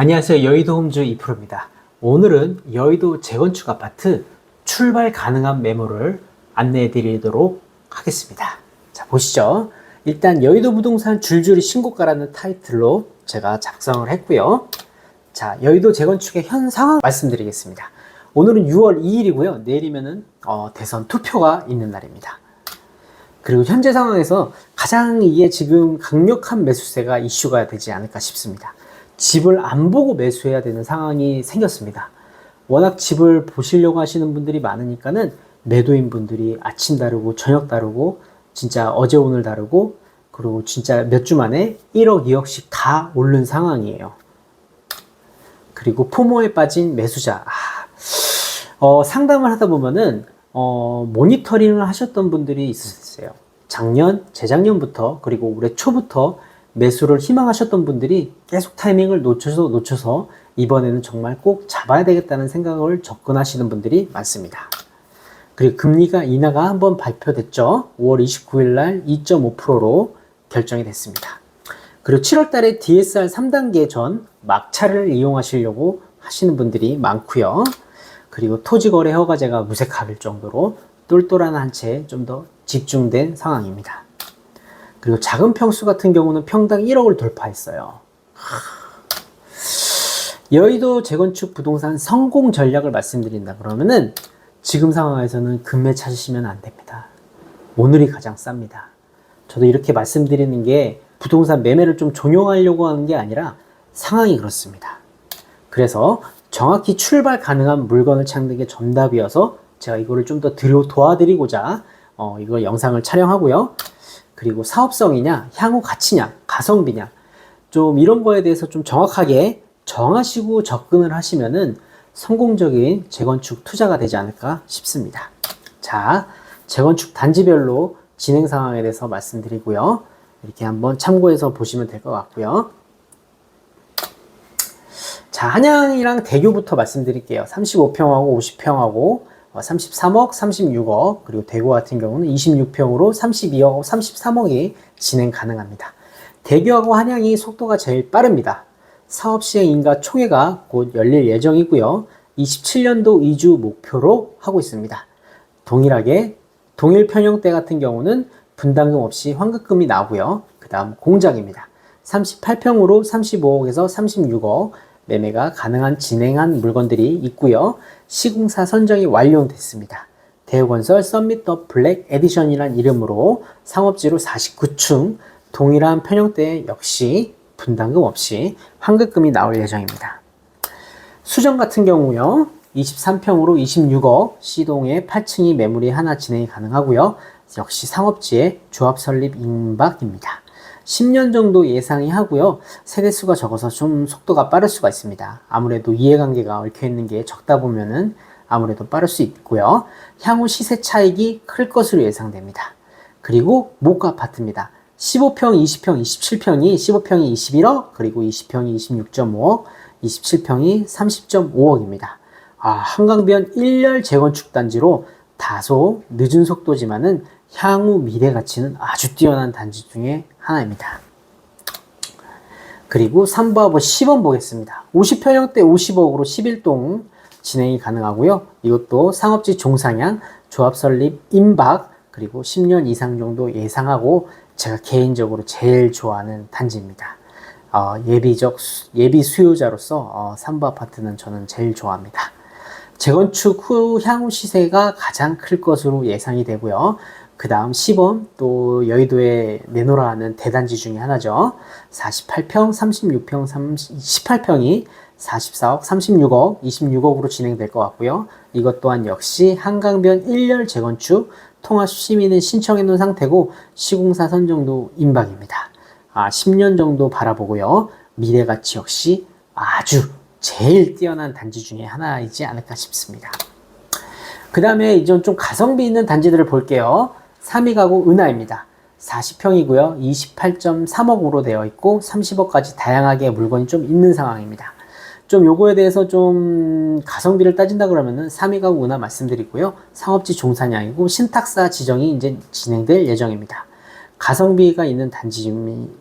안녕하세요. 여의도 홈즈 이프로입니다. 오늘은 여의도 재건축 아파트 출발 가능한 메모를 안내해 드리도록 하겠습니다. 자, 보시죠. 일단 여의도 부동산 줄줄이 신고가라는 타이틀로 제가 작성을 했고요. 자, 여의도 재건축의 현 상황 말씀드리겠습니다. 오늘은 6월 2일이고요. 내일이면은 어, 대선 투표가 있는 날입니다. 그리고 현재 상황에서 가장 이게 지금 강력한 매수세가 이슈가 되지 않을까 싶습니다. 집을 안 보고 매수해야 되는 상황이 생겼습니다. 워낙 집을 보시려고 하시는 분들이 많으니까는 매도인 분들이 아침 다르고 저녁 다르고 진짜 어제 오늘 다르고 그리고 진짜 몇 주 만에 1억 2억씩 다 오른 상황이에요. 그리고 포모에 빠진 매수자. 아, 어, 상담을 하다 보면은 어, 모니터링을 하셨던 분들이 있으세요. 작년, 재작년부터 그리고 올해 초부터 매수를 희망하셨던 분들이 계속 타이밍을 놓쳐서 놓쳐서 이번에는 정말 꼭 잡아야 되겠다는 생각을 접근하시는 분들이 많습니다. 그리고 금리가 인하가 한번 발표됐죠. 5월 29일 날 2.5%로 결정이 됐습니다. 그리고 7월 달에 DSR 3단계 전 막차를 이용하시려고 하시는 분들이 많고요. 그리고 토지거래 허가제가 무색할 정도로 똘똘한 한채좀더 집중된 상황입니다. 그리고 작은 평수 같은 경우는 평당 1억을 돌파했어요. 여의도 재건축 부동산 성공 전략을 말씀드린다 그러면은 지금 상황에서는 금매 찾으시면 안 됩니다. 오늘이 가장 쌉니다. 저도 이렇게 말씀드리는 게 부동산 매매를 좀 종용하려고 하는 게 아니라 상황이 그렇습니다. 그래서 정확히 출발 가능한 물건을 찾는 게 정답이어서 제가 이거를 좀 더 도와드리고자 어, 이걸 영상을 촬영하고요. 그리고 사업성이냐, 향후 가치냐, 가성비냐, 좀 이런 거에 대해서 좀 정확하게 정하시고 접근을 하시면은 성공적인 재건축 투자가 되지 않을까 싶습니다. 자, 재건축 단지별로 진행 상황에 대해서 말씀드리고요. 이렇게 한번 참고해서 보시면 될 것 같고요. 자, 한양이랑 대교부터 말씀드릴게요. 35평하고 50평하고 33억, 36억, 그리고 대구 같은 경우는 26평으로 32억, 33억이 진행 가능합니다. 대교하고 한양이 속도가 제일 빠릅니다. 사업 시행 인가 총회가 곧 열릴 예정이고요. 27년도 이주 목표로 하고 있습니다. 동일하게 동일 편형대 같은 경우는 분담금 없이 환급금이 나오고요. 그 다음 공장입니다. 38평으로 35억에서 36억 매매가 가능한 진행한 물건들이 있고요. 시공사 선정이 완료됐습니다. 대우건설 썸밋 더 블랙 에디션이란 이름으로 상업지로 49층 동일한 편형대 역시 분담금 없이 환급금이 나올 예정입니다. 수정 같은 경우요. 23평으로 26억, C동에 8층이 매물이 하나 진행이 가능하고요. 역시 상업지의 조합 설립 임박입니다. 10년 정도 예상이 하고요. 세대수가 적어서 좀 속도가 빠를 수가 있습니다. 아무래도 이해관계가 얽혀있는 게 적다 보면은 아무래도 빠를 수 있고요. 향후 시세 차익이 클 것으로 예상됩니다. 그리고 모가 아파트입니다. 15평, 20평, 27평이 15평이 21억, 그리고 20평이 26.5억, 27평이 30.5억입니다. 아, 한강변 1열 재건축 단지로 다소 늦은 속도지만은 향후 미래 가치는 아주 뛰어난 단지 중에 하나입니다. 그리고 3부하고 10원 보겠습니다. 50평형대 50억으로 11동 진행이 가능하고요. 이것도 상업지 종상향, 조합 설립, 임박, 그리고 10년 이상 정도 예상하고 제가 개인적으로 제일 좋아하는 단지입니다. 어, 예비적, 예비 수요자로서 어, 3부 아파트는 저는 제일 좋아합니다. 재건축 후 향후 시세가 가장 클 것으로 예상이 되고요. 그 다음 10원 또 여의도에 내놓으라 하는 대단지 중에 하나죠. 48평, 36평, 18평이 44억, 36억, 26억으로 진행될 것 같고요. 이것 또한 역시 한강변 1열 재건축 통합 시민은 신청해 놓은 상태고 시공사 선 정도 임박입니다. 아, 10년 정도 바라보고요. 미래 가치 역시 아주 제일 뛰어난 단지 중에 하나이지 않을까 싶습니다. 그 다음에 이제 좀 가성비 있는 단지들을 볼게요. 3위 가구 은하입니다. 40평이고요. 28.3억으로 되어 있고 30억까지 다양하게 물건이 좀 있는 상황입니다. 좀 요거에 대해서 좀 가성비를 따진다 그러면은 3위 가구 은하 말씀드리고요. 상업지 종산양이고 신탁사 지정이 이제 진행될 예정입니다. 가성비가 있는 단지,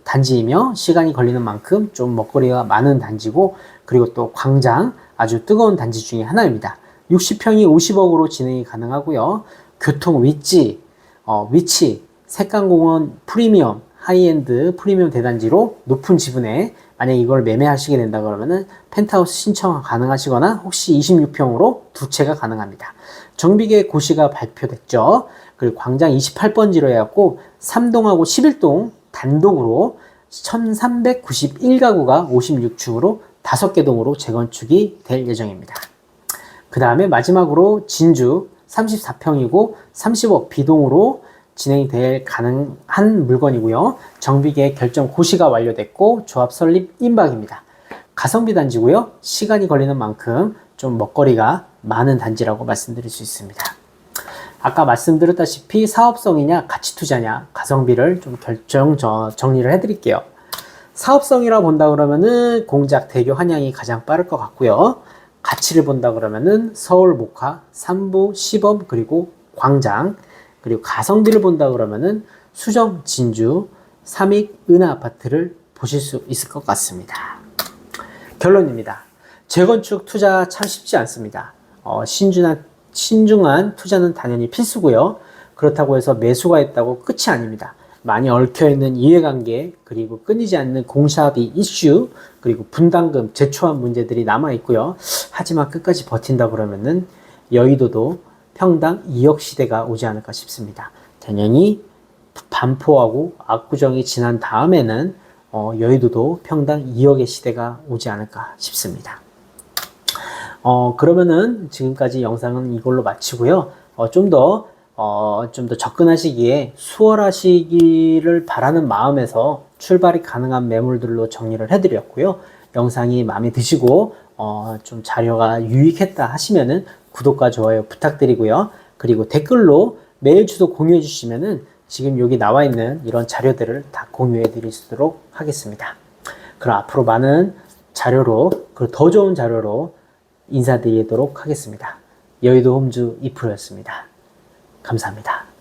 단지이며 시간이 걸리는 만큼 좀 먹거리가 많은 단지고 그리고 또 광장 아주 뜨거운 단지 중에 하나입니다. 60평이 50억으로 진행이 가능하고요. 교통 위치, 어, 위치, 색강공원 프리미엄, 하이엔드 프리미엄 대단지로 높은 지분에 만약 이걸 매매하시게 된다 그러면은 펜트하우스 신청 가능하시거나 혹시 26평으로 두 채가 가능합니다. 정비계 고시가 발표됐죠. 그리고 광장 28번지로 해갖고 3동하고 11동 단독으로 1391가구가 56층으로 5개 동으로 재건축이 될 예정입니다. 그 다음에 마지막으로 진주 34평이고 30억 비동으로 진행이 될 가능한 물건이고요. 정비계 결정 고시가 완료됐고 조합 설립 임박입니다. 가성비 단지고요. 시간이 걸리는 만큼 좀 먹거리가 많은 단지라고 말씀드릴 수 있습니다. 아까 말씀드렸다시피 사업성이냐 가치 투자냐 가성비를 좀 결정 저- 정리를 해드릴게요. 사업성이라 본다 그러면은 공작 대교 한양이 가장 빠를 것 같고요. 가치를 본다 그러면은 서울 목화, 삼부, 시범 그리고 광장 그리고 가성비를 본다 그러면은 수정, 진주, 삼익, 은하 아파트를 보실 수 있을 것 같습니다. 결론입니다. 재건축 투자 참 쉽지 않습니다. 어, 신중한, 신중한 투자는 당연히 필수고요. 그렇다고 해서 매수가 있다고 끝이 아닙니다. 많이 얽혀있는 이해관계, 그리고 끊이지 않는 공사비 이슈, 그리고 분담금, 제초한 문제들이 남아있고요. 하지만 끝까지 버틴다 그러면은 여의도도 평당 2억 시대가 오지 않을까 싶습니다. 당연히 반포하고 압구정이 지난 다음에는 어, 여의도도 평당 2억의 시대가 오지 않을까 싶습니다. 어, 그러면은 지금까지 영상은 이걸로 마치고요. 어, 좀 더, 어, 좀 더 접근하시기에 수월하시기를 바라는 마음에서 출발이 가능한 매물들로 정리를 해드렸고요. 영상이 마음에 드시고, 어, 좀 자료가 유익했다 하시면은 구독과 좋아요 부탁드리고요. 그리고 댓글로 메일 주소 공유해 주시면은 지금 여기 나와 있는 이런 자료들을 다 공유해 있도록 하겠습니다. 그럼 앞으로 많은 자료로, 그리고 더 좋은 자료로 인사드리도록 하겠습니다. 여의도 홈즈 2프로였습니다. 감사합니다.